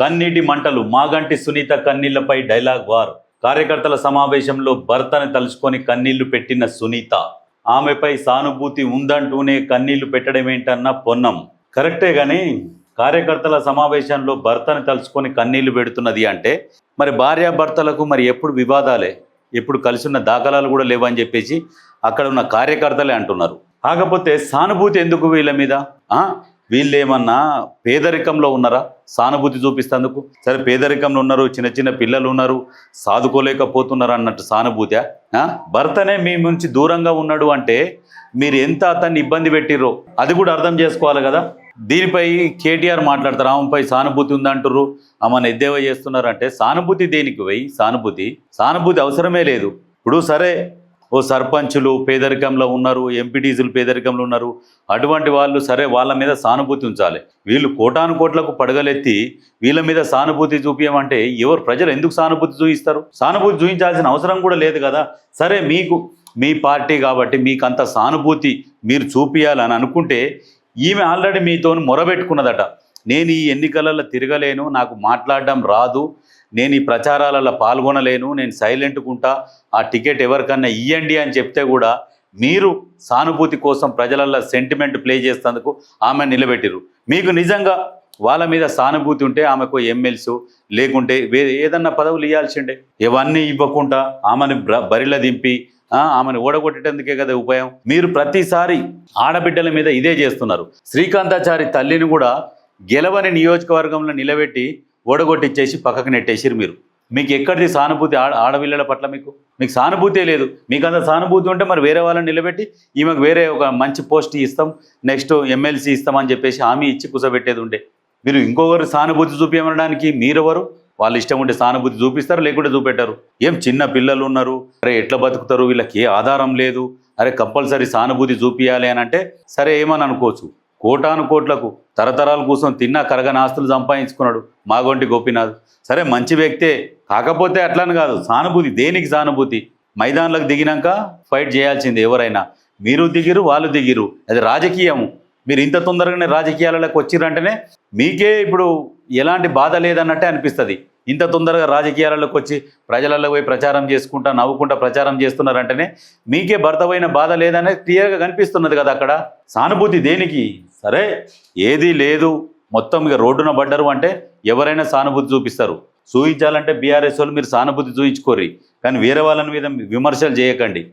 కన్నీటి మంటలు మాగంటి సునీత కన్నీళ్ళపై డైలాగ్ వార్. కార్యకర్తల సమావేశంలో భర్తని తలుచుకొని కన్నీళ్ళు పెట్టిన సునీత. ఆమెపై సానుభూతి ఉందంటూనే కన్నీళ్ళు పెట్టడమేంటన్న పొన్నం. కరెక్టే కానీ కార్యకర్తల సమావేశంలో భర్తని తలుచుకొని కన్నీళ్ళు పెడుతున్నది అంటే మరి భార్యాభర్తలకు మరి ఎప్పుడు వివాదాలే? ఎప్పుడు కలిసి ఉన్న దాఖలాలు కూడా లేవని చెప్పేసి అక్కడ ఉన్న కార్యకర్తలే అంటున్నారు. కాకపోతే సానుభూతి ఎందుకు వీళ్ళ మీద? వీళ్ళేమన్నా పేదరికంలో ఉన్నారా? సానుభూతి చూపిస్తేందుకు? సరే పేదరికంలో ఉన్నారు చిన్న చిన్న పిల్లలు ఉన్నారు సాదుకోలేకపోతున్నారు అన్నట్టు సానుభూతి భర్తనే మీ నుంచి దూరంగా ఉన్నాడు అంటే మీరు ఎంత అతన్ని ఇబ్బంది పెట్టిర్రో అది కూడా అర్థం చేసుకోవాలి కదా? దీనిపై కేటీఆర్ మాట్లాడతారు ఆమెపై సానుభూతి ఉందంటారు ఆమెను ఎద్దేవా చేస్తున్నారంటే సానుభూతి దేనికి పోయి సానుభూతి సానుభూతి అవసరమే లేదు. ఇప్పుడు సరే ఓ సర్పంచులు పేదరికంలో ఉన్నారు ఎంపీటీసీలు పేదరికంలో ఉన్నారు. అటువంటి వాళ్ళు సరే వాళ్ళ మీద సానుభూతి ఉంచాలి. వీళ్ళు కోటాను కోట్లకు పడగలెత్తి వీళ్ళ మీద సానుభూతి చూపించమంటే ఎవరు ప్రజలు ఎందుకు సానుభూతి చూపిస్తారు? సానుభూతి చూపించాల్సిన అవసరం కూడా లేదు కదా. సరే మీకు మీ పార్టీ కాబట్టి మీకు అంత సానుభూతి మీరు చూపించాలని అనుకుంటే ఈమె ఆల్రెడీ మీతో మొరబెట్టుకున్నదట. నేను ఈ ఎన్నికలలో తిరగలేను నాకు మాట్లాడడం రాదు. నేను ఈ ప్రచారాలలో పాల్గొనలేను నేను సైలెంట్గా ఉంటా ఆ టికెట్ ఎవరికన్నా ఇయ్యండి అని చెప్తే కూడా మీరు సానుభూతి కోసం ప్రజలల్లో సెంటిమెంట్ ప్లే చేసేందుకు ఆమె నిలబెట్టిరు మీకు నిజంగా వాళ్ళ మీద సానుభూతి ఉంటే ఆమెకు ఎమ్మెల్సీ లేకుంటే వేరే ఏదన్నా పదవులు ఇవ్వాల్సిండే ఇవన్నీ ఇవ్వకుండా ఆమెను బరిల బరిలో దింపి ఆమెను ఓడగొట్టేటందుకే కదా ఉపాయం. మీరు ప్రతిసారి ఆడబిడ్డల మీద ఇదే చేస్తున్నారు. శ్రీకాంతాచారి తల్లిని కూడా గెలవని నియోజకవర్గంలో నిలబెట్టి ఓడగొట్టిచ్చేసి పక్కకు నెట్టేసిరు మీరు. మీకు ఎక్కడిది సానుభూతి? ఆడ ఆడపిల్లల పట్ల మీకు? మీకు సానుభూతే లేదు. మీకు అంత సానుభూతి ఉంటే మరి వేరే వాళ్ళని నిలబెట్టి ఈమెకు వేరే ఒక మంచి పోస్ట్ ఇస్తాం నెక్స్ట్ ఎమ్మెల్సీ ఇస్తామని చెప్పేసి హామీ ఇచ్చి కుసబెట్టేది ఉండే. మీరు ఇంకొకరు సానుభూతి చూపించడానికి మీరెవరు వాళ్ళు ఇష్టం ఉంటే సానుభూతి చూపిస్తారు లేకుంటే చూపెట్టారు. ఏం చిన్న పిల్లలు ఉన్నారు? అరే ఎట్లా బతుకుతారు? వీళ్ళకి ఏ ఆధారం లేదు. అరే కంపల్సరీ సానుభూతి చూపించాలి అని అంటే సరే ఏమని అనుకోవచ్చు? కోటాను కోట్లకు తరతరాల కోసం తిన్నా కరగని ఆస్తులు సంపాదించుకున్నాడు మాగొంటి గోపీనాథ్. సరే మంచి వ్యక్తే. కాకపోతే అట్లని కాదు సానుభూతి. దేనికి సానుభూతి? మైదానంలోకి దిగినాక ఫైట్ చేయాల్సింది ఎవరైనా. మీరు దిగిరు వాళ్ళు దిగిరు. అది రాజకీయము. మీరు ఇంత తొందరగానే రాజకీయాలకు వచ్చిరంటేనే మీకే ఇప్పుడు ఎలాంటి బాధ లేదన్నట్టే అనిపిస్తుంది. ఇంత తొందరగా రాజకీయాలలోకి వచ్చి ప్రజలలో పోయి ప్రచారం చేసుకుంటా నవ్వుకుంటా ప్రచారం చేస్తున్నారంటేనే మీకే భర్తమైన బాధ లేదనేది క్లియర్గా కనిపిస్తున్నది కదా అక్కడ. సానుభూతి దేనికి? సరే ఏదీ లేదు. మొత్తం ఇక రోడ్డున పడ్డరు అంటే ఎవరైనా సానుభూతి చూపిస్తారు. చూపించాలంటే బీఆర్ఎస్ వాళ్ళు మీరు సానుభూతి చూపించుకోర్రి కానీ వేరే వాళ్ళని మీద విమర్శలు చేయకండి.